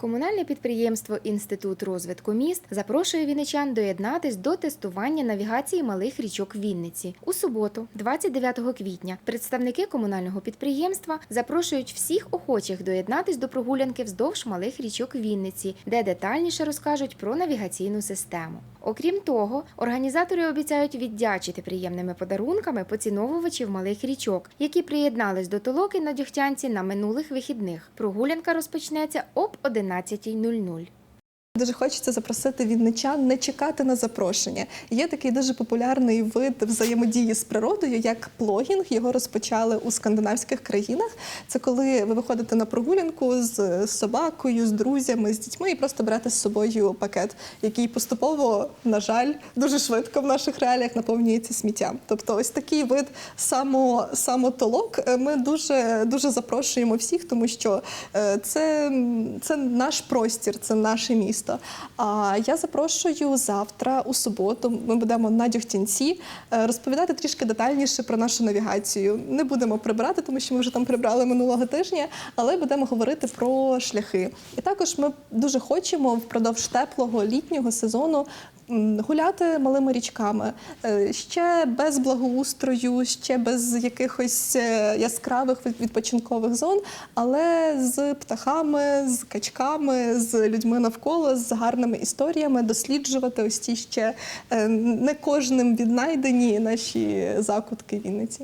Комунальне підприємство Інститут розвитку міст запрошує вінничан доєднатись до тестування навігації малих річок Вінниці. У суботу, 29 квітня, представники комунального підприємства запрошують всіх охочих доєднатись до прогулянки вздовж малих річок Вінниці, де детальніше розкажуть про навігаційну систему. Окрім того, організатори обіцяють віддячити приємними подарунками поціновувачів малих річок, які приєднались до толоки на Дюхтянці на минулих вихідних. Прогулянка розпочнеться об 11.00. Дуже хочеться запросити вінничан не чекати на запрошення. Є такий дуже популярний вид взаємодії з природою, як плогінг. Його розпочали у скандинавських країнах. Це коли ви виходите на прогулянку з собакою, з друзями, з дітьми і просто берете з собою пакет, який поступово, на жаль, дуже швидко в наших реаліях наповнюється сміттям. Тобто, ось такий вид само, самотолок е, ми дуже дуже запрошуємо всіх, тому що е, це, це наш простір, це наше місто. А я запрошую завтра, у суботу. Ми будемо на Дюхтянці е, розповідати трішки детальніше про нашу навігацію. Не будемо прибирати, тому що ми вже там прибрали минулого тижня, але будемо говорити про шляхи. І також ми дуже хочемо впродовж теплого літнього сезону. Гуляти малими річками Е, ще без благоустрою, ще без якихось е, яскравих відпочинкових зон, але з птахами, з качками, з людьми навколо, з гарними історіями досліджувати ось ті ще е, не кожним віднайдені наші закутки Вінниці.